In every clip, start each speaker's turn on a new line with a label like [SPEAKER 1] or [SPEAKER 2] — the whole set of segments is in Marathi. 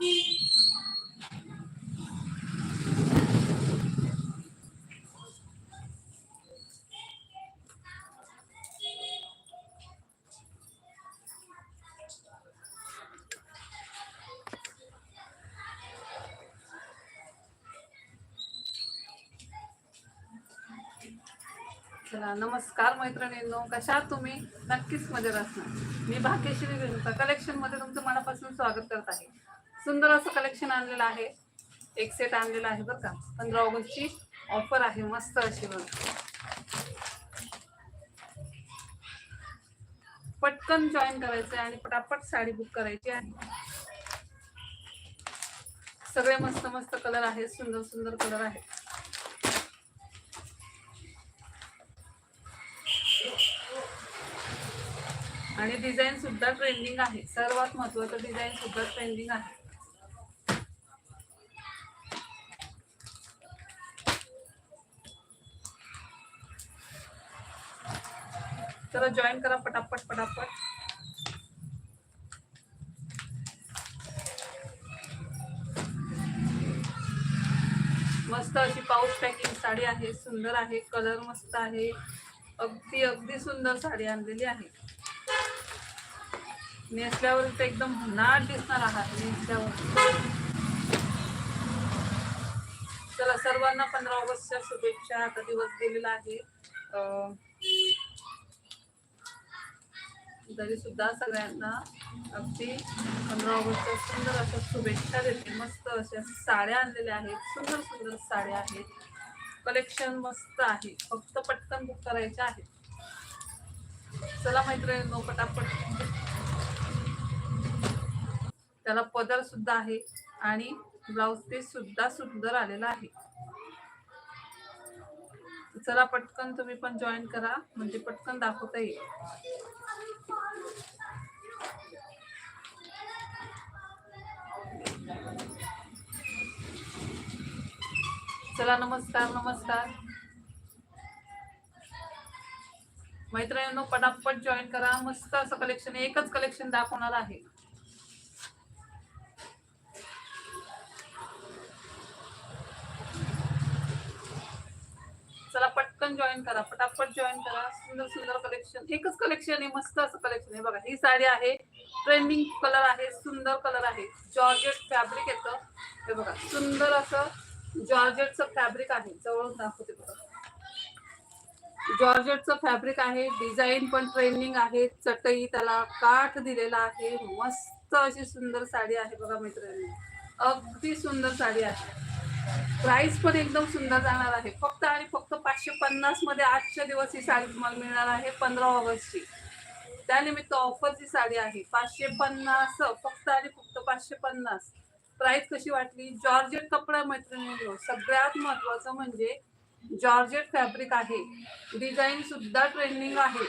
[SPEAKER 1] चला नमस्कार मैत्रिणींनो कशा आहात तुम्ही? नक्कीच मजेत असणार. मी भाग्यश्री रेणुका कलेक्शनमध्ये तुमचं मनापासून स्वागत करत आहे. सुंदर असं कलेक्शन आणलेलं आहे. एक सेट आणलेला आहे बरं का. पंधरा ऑगस्टची ऑफर आहे मस्त अशी बघ. पटकन जॉईन करायचं आहे आणि पटापट साडी बुक करायची आहे. सगळे मस्त मस्त कलर आहेत सुंदर सुंदर कलर आहेत. आणि डिझाईन सुद्धा ट्रेंडिंग आहे. सर्वात महत्वाचं डिझाईन सुद्धा ट्रेंडिंग आहे. चला जॉईन करा पटापट पटापट. मस्त अशी पाऊस पॅकिंग साडी आहे सुंदर आहे कलर मस्त आहे. अगदी अगदी सुंदर साडी आणलेली आहे. नेसल्यावर तर एकदम भन्नाट दिसणार आहात नेसल्यावर चला सर्वांना पंधरा ऑगस्टच्या शुभेच्छा. आता दिवस दिलेला आहे. तरी सुद्धा सगळ्यांना अगदी पंधरा ऑगस्टच्या सुंदर अशा शुभेच्छा देते. मस्त अशा साड्या आणलेल्या आहेत. सुंदर सुंदर साड्या आहेत. कलेक्शन मस्त आहे. फक्त पटकन बुक करायचे आहे चला मैत्रिणींनो पटापट. त्याला पदर सुद्धा आहे आणि ब्लाउज पीस सुद्धा सुंदर आलेला आहे. चला पटकन तुम्ही पण जॉईन करा. म्हणजे पटकन दाखवता येईल. चला नमस्कार नमस्कार. मैत्रिणींनो पटापट जॉईन करा. मस्त असं कलेक्शन एकच कलेक्शन दाखवणार आहे. चला पटकन जॉईन करा. पटापट जॉईन करा. सुंदर सुंदर कलेक्शन एकच कलेक्शन आहे मस्त असं कलेक्शन आहे. बघा ही साडी आहे. ट्रेंडिंग कलर आहे सुंदर कलर आहे. जॉर्जेट फॅब्रिक येतं. हे बघा सुंदर असं जॉर्जेटचं फॅब्रिक आहे. जवळून दाखवते बघा. जॉर्जेटचं फॅब्रिक आहे. डिझाईन पण ट्रेंडिंग आहे. चटई त्याला काठ दिलेला आहे. मस्त अशी सुंदर साडी आहे बघा मित्रांनी. अगदी सुंदर साडी आहे. प्राइस पण एकदम सुंदर जाणार आहे. फक्त आणि फक्त पाचशे पन्नासमध्ये आजच्या दिवस ही साडी तुम्हाला मिळणार आहे. पंधरा ऑगस्टची. त्यानिमित्त ऑफरची साडी आहे. पाचशे पन्नास फक्त आणि फक्त पाचशे पन्नास. प्राइस कशी वाटली? जॉर्जेट कपडा मैत्रिणी सगळ्यात महत्वाचं म्हणजे जॉर्जेट फॅब्रिक आहे. डिझाईन सुद्धा ट्रेंडिंग आहे.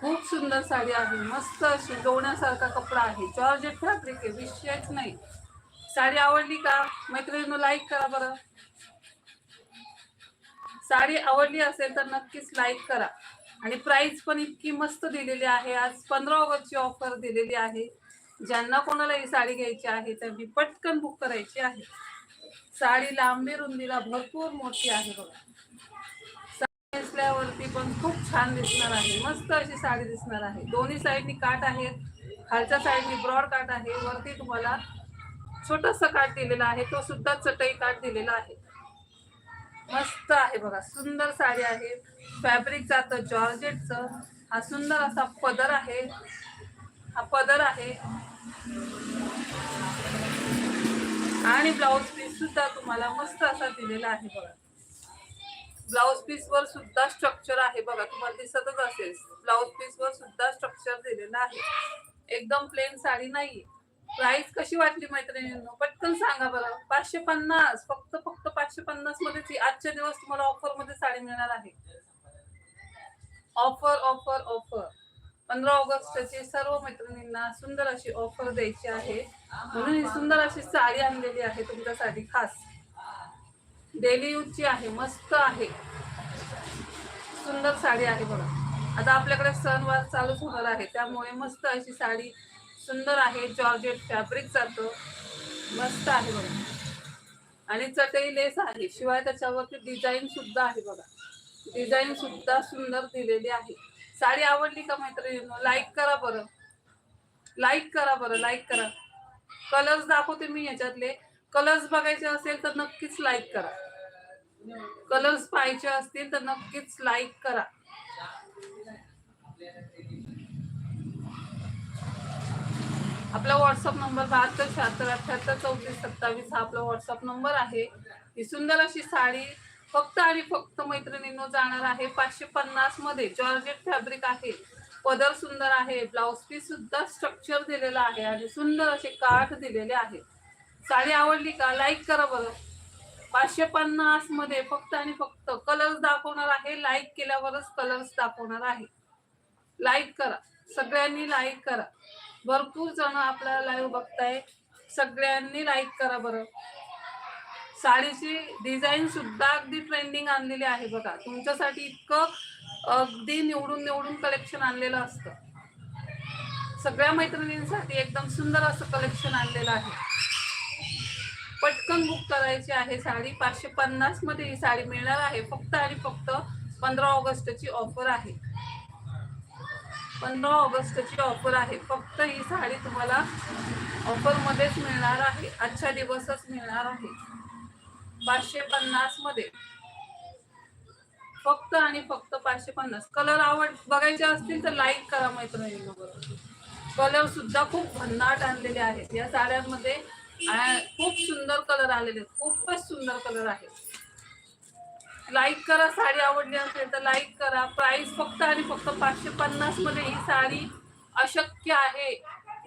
[SPEAKER 1] खूप सुंदर साडी आहे. मस्त अशी जोडण्यासारखा कपडा आहे. जॉर्जेट फॅब्रिक आहे विषयच नाही. साडी आवडली का? मैत्रिणीनं लाईक करा बरं. साडी आवडली असेल तर नक्कीच लाईक करा. आणि प्राइस पण इतकी मस्त दिलेली आहे. आज पंधरा ऑगस्टची ऑफर दिलेली आहे. ज्यांना कोणाला ही साडी घ्यायची आहे तर मी पटकन बुक करायची आहे. साडी लांबी रुंदीला भरपूर मोठी आहे बघा. साडी नेसल्यावरती पण खूप छान दिसणार आहे. मस्त अशी साडी दिसणार आहे. दोन्ही साईडनी काठ आहेत खालच्या साईडनी ब्रॉड काठ आहे. वरती तुम्हाला छोटस काठ दिलेला आहे. तो सुद्धा चटई काठ दिलेला आहे. मस्त आहे बघा. सुंदर साडी आहे. फॅब्रिक जातं जॉर्जेटचं हा सुंदर असा पदर आहे. हा पदर आहे. आणि ब्लाउज पीस सुद्धा तुम्हाला मस्त असा दिलेला आहे बघा. ब्लाउज पीस वर सुद्धा स्ट्रक्चर आहे बघा. तुम्हाला दिसतच असेल. ब्लाउज पीस वर सुद्धा स्ट्रक्चर दिलेलं आहे. एकदम प्लेन साडी नाही प्राइस कशी वाटली मैत्रिणींनो? पटकन सांगा बरं. पाचशे पन्नास. फक्त फक्त पाचशे पन्नास मध्येच ही आजच्या दिवस तुम्हाला ऑफरमध्ये साडी मिळणार आहे. ऑफर ऑफर ऑफर पंधरा ऑगस्टची सर्व मैत्रिणींना सुंदर अशी ऑफर द्यायची आहे. म्हणून ही सुंदर अशी साडी आणलेली आहे तुमच्यासाठी खास. डेली यूजची आहे मस्त आहे. सुंदर साडी आहे बघा. आता आपल्याकडे सणवार चालूच होणार आहे त्यामुळे मस्त अशी साडी सुंदर आहे. जॉर्जेट फॅब्रिक जातं मस्त आहे बघा. आणि चटई लेस आहे. शिवाय त्याच्यावरती डिझाईन सुद्धा आहे बघा. डिझाईन सुद्धा सुंदर दिलेली आहे. साडी आवडली का मैत्रिणींनो? लाईक करा बरं. लाईक करा बरं लाईक करा. कलर्स दाखवते मी याच्यातले. कलर्स बघायचे असेल तर नक्कीच लाईक करा. कलर्स पाहायचे असतील तर नक्कीच लाईक करा. आपला व्हॉट्सअप नंबर बहात्तर शहात्तर अठ्याहत्तर चौतीस सत्तावीस हा आपला व्हॉट्सअप नंबर आहे. ही सुंदर अशी साडी फक्त आणि फक्त मैत्रिणींनो जाणार आहे पाचशे पन्नासमध्ये. जॉर्जेट फॅब्रिक आहे पदर सुंदर आहे ब्लाउज पीस सुद्धा स्ट्रक्चर दिलेला आहे आणि सुंदर असे काठ दिलेले आहे. साडी आवडली का? लाईक करा बरं. पाचशे पन्नासमध्ये फक्त आणि फक्त कलर्स दाखवणार आहे. लाईक केल्यावरच कलर्स दाखवणार आहे. लाईक करा. सगळ्यांनी लाईक करा. भरपूर जण आपला लाईव्ह बघताय सगळ्यांनी लाईक करा बरं. साडीची डिझाईन सुद्धा अगदी ट्रेंडिंग आणलेली आहे बघा. तुमच्यासाठी इतकं अगदी निवडून निवडून कलेक्शन आणलेलं असतं. सगळ्या मैत्रिणींसाठी एकदम सुंदर असं कलेक्शन आणलेलं आहे. पटकन बुक करायची आहे साडी. पाचशे पन्नासमध्ये ही साडी मिळणार आहे. फक्त आणि फक्त पंधरा ऑगस्टची ऑफर आहे. पंधरा ऑगस्टची ऑफर आहे. फक्त ही साडी तुम्हाला ऑफरमध्येच मिळणार आहे. आजच्या दिवसच मिळणार आहे. पाचशे पन्नासमध्ये. फक्त आणि फक्त पाचशे पन्नास. कलर आवड बघायचे असतील तर लाईक करा मैत्रिणींना बरोबर कलर सुद्धा खूप भन्नाट आणलेले आहेत. या साड्यांमध्ये खूप सुंदर कलर आलेले आहेत. खूपच सुंदर कलर आहेत लाईक करा साडी आवडली असेल तर लाईक करा. प्राइस फक्त आणि फक्त पाचशे पन्नासमध्ये ही साडी अशक्य आहे.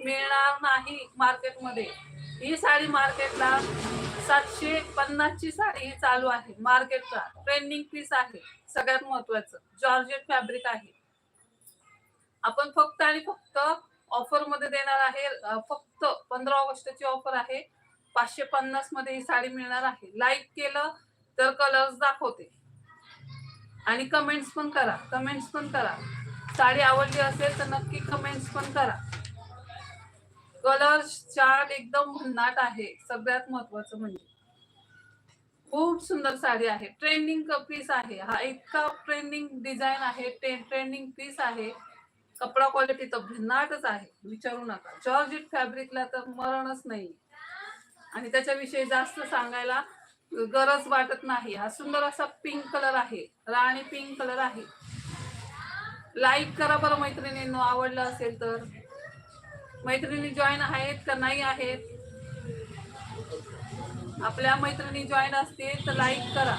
[SPEAKER 1] मिळणार नाही मार्केटमध्ये. ही साडी मार्केटला सातशे पन्नासची साडी ही चालू आहे. मार्केटला ट्रेंडिंग पीस आहे. सगळ्यात महत्वाचं जॉर्जेट फॅब्रिक आहे. आपण फक्त आणि फक्त ऑफरमध्ये देणार आहे फक्त पंधरा ऑगस्टची ऑफर आहे. पाचशे पन्नासमध्ये ही साडी मिळणार आहे. लाईक केलं तर कलर्स दाखवते. आणि कमेंट्स पण करा. कमेंट्स पण करा. साडी आवडली असेल तर नक्की कमेंट्स पण करा. कलर चार्ट एकदम भन्नाट आहे. सगळ्यात महत्वाचं म्हणजे. खूप सुंदर साडी आहे. ट्रेंडिंग पीस आहे. हा इतका ट्रेंडिंग डिझाईन आहे. ट्रेंडिंग पीस आहे. कपडा क्वालिटी तर भन्नाटच आहे. विचारू नका. जॉर्जेट फॅब्रिकला तर मरणच नाही. आणि त्याच्याविषयी जास्त सांगायला गरज वाटत नाही. हा सुंदर असा पिंक कलर आहे. राणी पिंक कलर आहे. लाईक करा बरं मैत्रिणींनो. आवडलं असेल तर. मैत्रिणी जॉईन आहेत का नाही आहेत? आपल्या मैत्रिणी जॉईन असतील तर लाईक करा.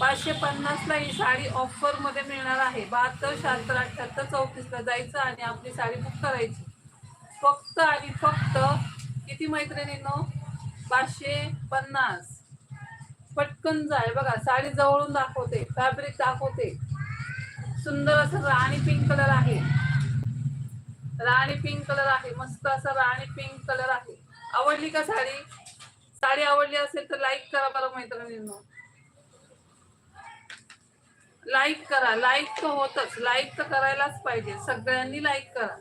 [SPEAKER 1] पाचशे पन्नासला ही साडी ऑफरमध्ये मिळणार आहे. बहात्तर शहात्तर अठ्याहत्तर चौतीसला जायचं आणि आपली साडी बुक करायची. फक्त आणि फक्त किती मैत्रिणींनो? पाचशे पन्नास. पटकन जाय बघा साडी जवळून दाखवते. फॅब्रिक दाखवते. सुंदर असं राणी पिंक कलर आहे. राणी पिंक कलर आहे. मस्त असा राणी पिंक कलर आहे. आवडली का साडी? साडी आवडली असेल तर लाईक करा बरं मैत्रिणींनो. लाईक करा. लाईक तर होतच. लाईक तर करायलाच पाहिजे. सगळ्यांनी लाईक करा.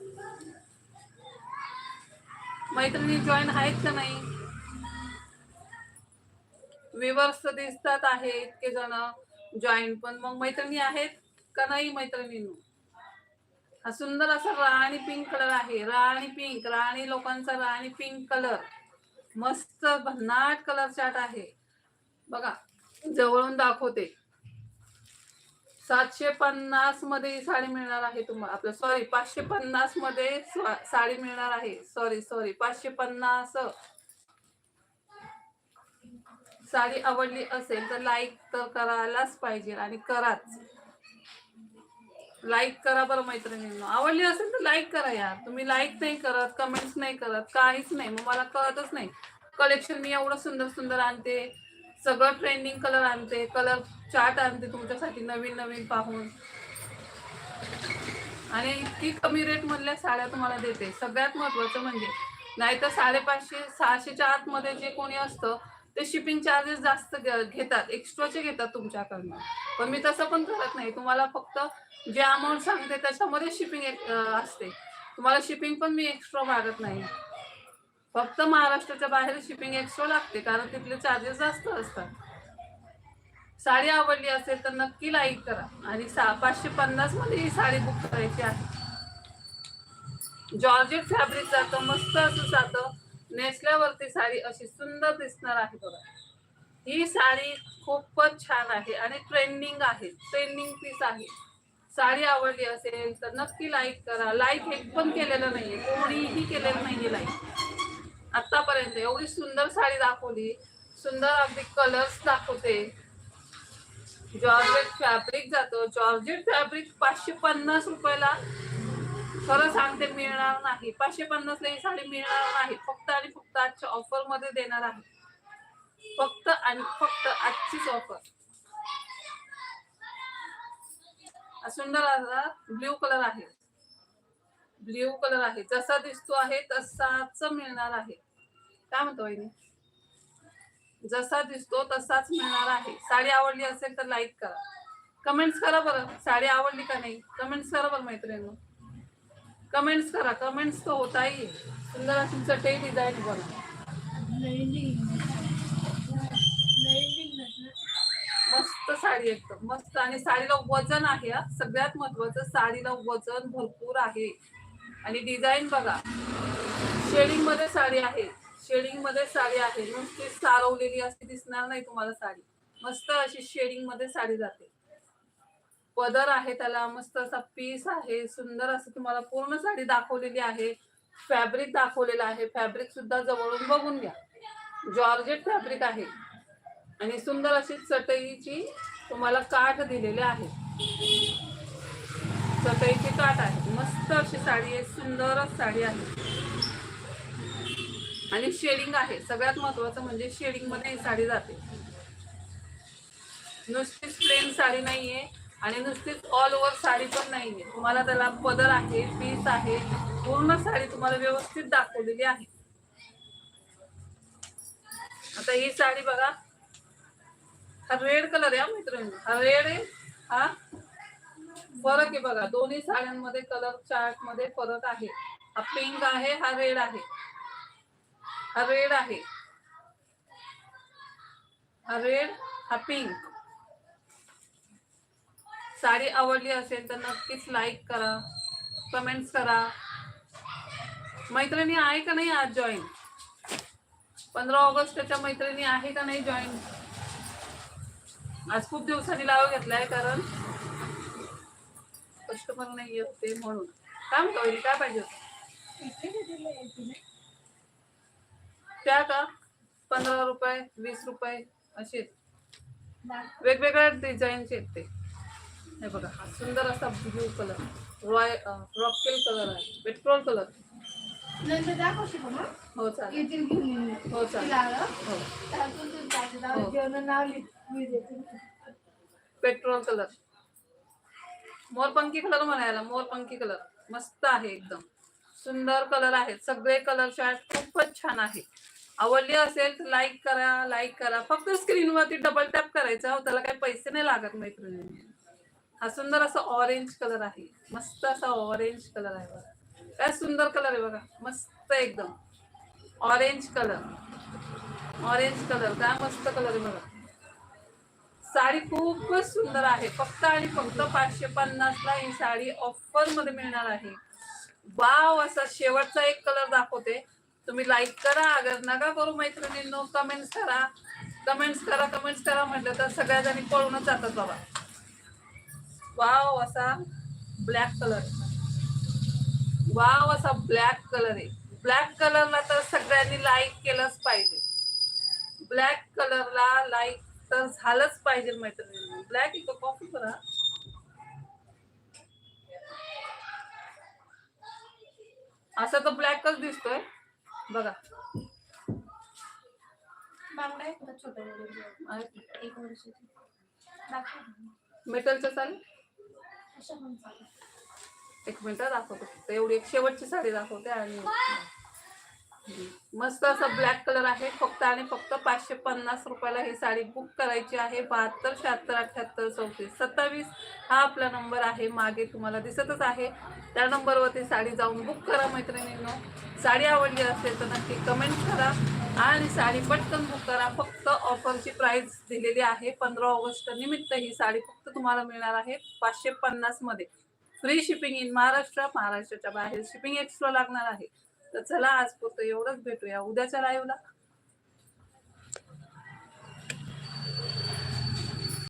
[SPEAKER 1] मैत्रिणी जॉईन आहेत का नाही? विवर्स दिसतात आहे इतके जण जॉईन पण मग मैत्रिणी आहेत का नाही मैत्रिणींनो? हा सुंदर असा राणी पिंक कलर आहे. राणी पिंक राणी लोकांचा राणी पिंक कलर मस्त भन्नाट कलर चार्ट आहे. बघा जवळून दाखवते. सातशे पन्नासमध्ये ही साडी मिळणार आहे तुम्हाला. आपलं सॉरी पाचशे पन्नासमध्ये साडी मिळणार आहे. सॉरी सॉरी पाचशे पन्नास. साडी आवडली असेल तर लाईक तर करायलाच पाहिजे आणि कराच. लाईक करा बरं मैत्रिणींना. आवडली असेल तर लाईक करा यार. तुम्ही लाईक नाही करत कमेंट्स नाही करत काहीच नाही. मग मला कळतच नाही. कलेक्शन मी एवढं सुंदर सुंदर आणते. सगळं ट्रेंडिंग कलर आणते. कलर चार्ट आणते तुमच्यासाठी नवीन नवीन पाहून. आणि इतकी कमी रेट मधल्या साड्या तुम्हाला देते. सगळ्यात महत्वाचं म्हणजे नाहीतर साडेपाचशे सहाशेच्या आतमध्ये जे कोणी असतं ते शिपिंग चार्जेस जास्त घेतात एक्स्ट्राचे घेतात तुमच्याकडनं. पण मी तसं पण करत नाही. तुम्हाला फक्त जे अमाऊंट सांगते त्याच्यामध्ये शिपिंग असते. तुम्हाला शिपिंग पण मी एक्स्ट्रा मागत नाही. फक्त महाराष्ट्राच्या बाहेर शिपिंग एक्स्ट्रा लागते कारण तिथले चार्जेस जास्त असतात. साडी आवडली असेल तर नक्की लाईक करा. आणि सा पाचशे पन्नासमध्ये ही साडी बुक करायची आहे. जॉर्जेट फॅब्रिक जातं मस्त असं जातं. नेसल्यावरती साडी अशी सुंदर दिसणार आहे बघा. ही साडी खूपच छान आहे आणि ट्रेंडिंग आहे ट्रेंडिंग पीस आहे. साडी आवडली असेल तर नक्की लाईक करा. लाईक एक पण केलेलं नाहीये कोणीही केलेलं नाहीये लाईक आतापर्यंत एवढी सुंदर साडी दाखवली सुंदर अगदी कलर्स दाखवते. जॉर्जेट फॅब्रिक जातो. जॉर्जेट फॅब्रिक पाचशे पन्नास रुपयाला खरं सांगते मिळणार नाही. पाचशे पन्नासला ही साडी मिळणार नाही. फक्त आणि फक्त आजच्या ऑफरमध्ये देणार आहे. फक्त आणि फक्त आजचीच ऑफर. सुंदर ब्ल्यू कलर आहे. ब्ल्यू कलर आहे. जसा दिसतो आहे तसाच मिळणार आहे. काय म्हणतो वहिनी? जसा दिसतो तसाच मिळणार आहे. साडी आवडली असेल तर लाईक करा. कमेंट्स करा बरं. साडी आवडली का नाही? कमेंट्स करा बरं मैत्रिणी कमेंट्स करा. कमेंट्स तर होताही. सुंदर तुमचं चटई डिझाईन बघा. मस्त साडी एकदम मस्त आणि साडीला वजन आहे सगळ्यात महत्वाचं साडीला वजन भरपूर आहे. आणि डिझाईन बघा. शेडिंगमध्ये साडी आहे. शेडिंगमध्ये साडी आहे. नुसती सारवलेली अशी दिसणार नाही तुम्हाला साडी. मस्त अशी शेडिंगमध्ये साडी जाते. पदर आहे त्याला मस्त असा पीस आहे सुंदर असं तुम्हाला पूर्ण साडी दाखवलेली आहे. फॅब्रिक दाखवलेलं आहे. फॅब्रिक सुद्धा जवळून बघून घ्या. जॉर्जेट फॅब्रिक आहे. आणि सुंदर अशी चटईची तुम्हाला काठ दिलेली आहे. चटईची काठ आहे. मस्त अशी साडी आहे. सुंदरच साडी आहे. आणि शेडिंग आहे. सगळ्यात महत्वाचं म्हणजे शेडिंगमध्ये ही साडी जाते. नुसतीच प्लेन साडी नाहीये. आणि नुसतीच ऑल ओव्हर साडी पण नाही आहे तुम्हाला त्याला पदर आहे पीस आहे पूर्ण साडी तुम्हाला व्यवस्थित दाखवलेली आहे. आता ही साडी बघा. हा रेड कलर आहे हा मित्रांनो. हा रेड आहे हा. फरक आहे बघा. दोन्ही साड्यांमध्ये कलर चार्टमध्ये फरक आहे. हा पिंक आहे हा रेड आहे. हा रेड आहे. हा रेड हा पिंक साडी आवडली असेल तर नक्कीच लाईक करा कमेंट्स करा. मैत्रिणी आहे का नाही आज जॉईन पंधरा ऑगस्टच्या मैत्रिणी आहे का नाही जॉईन आज खूप दिवसांनी लावा घेतलाय कारण कस्टमर नाही होते म्हणून. काय म्हणतो वहिनी? काय पाहिजे त्या का? पंधरा रुपये वीस रुपये असे. वेगवेगळ्या डिझाईनचे आहेत ते. हे बघा हा सुंदर असा ब्लू कलर रॉय रॉकेल कलर आहे पेट्रोल कलर
[SPEAKER 2] नंतर मग?
[SPEAKER 1] हो चालेल.
[SPEAKER 2] येतील घेऊन येईन.
[SPEAKER 1] हो चालेल? हो. हो.
[SPEAKER 2] जेवण नाव.
[SPEAKER 1] पेट्रोल कलर मोरपंखी कलर म्हणायला मोरपंखी कलर मस्त आहे एकदम. सुंदर कलर आहेत. सगळे कलर चार्ट खूपच छान आहे. आवडली असेल तर लाईक करा लाईक करा. फक्त स्क्रीनवरती डबल टॅप करायचा. हो त्याला काही पैसे नाही लागत मैत्रिणी हा सुंदर असा ऑरेंज कलर आहे. मस्त असा ऑरेंज कलर आहे बघा. काय सुंदर कलर आहे बघा. मस्त एकदम. ऑरेंज कलर ऑरेंज कलर काय मस्त कलर आहे बघा. साडी खूपच सुंदर आहे. फक्त आणि फक्त पाचशे पन्नासला ही साडी ऑफरमध्ये मिळणार आहे. वाव असा शेवटचा एक कलर दाखवते. तुम्ही लाईक करा. अगर नका करू मैत्रिणींनो कमेंट्स करा. कमेंट्स करा कमेंट्स करा म्हटलं तर सगळ्या जणी पळूनच जातात बाबा. वाव असा ब्लॅक कलर वाव असा ब्लॅक कलर आहे. ब्लॅक कलरला तर सगळ्यांनी लाईक केलंच पाहिजे. ब्लॅक कलरला लाईक तर झालंच पाहिजे मैत्रिणी ब्लॅक इको कॉफी करा असा तर ब्लॅकच दिसतोय. बघा. मेटलचं चालेल. एक मिनिट दाखवतो. फक्त एवढी एक शेवटची साडी दाखवते आणि मस्त असं ब्लॅक कलर आहे. फक्त आणि फक्त पाचशे पन्नास रुपयाला ही साडी बुक करायची आहे. बहात्तर शहात्तर अठ्याहत्तर चौतीस सत्तावीस हा आपला नंबर आहे. मागे तुम्हाला दिसतच आहे. त्या नंबरवरती साडी जाऊन बुक करा मैत्रिणींनो. साडी आवडली असेल तर नक्की कमेंट करा. आणि साडी पटकन बुक करा. फक्त ऑफरची प्राइस दिलेली आहे. पंधरा ऑगस्ट निमित्त ही साडी फक्त तुम्हाला मिळणार आहे पाचशे पन्नासमध्ये. फ्री शिपिंग इन महाराष्ट्र महाराष्ट्राच्या बाहेर शिपिंग एक्स्ट्रा लागणार आहे. तर चला आज पुरतं एवढंच भेटूया. उद्याच्या लाईव्हला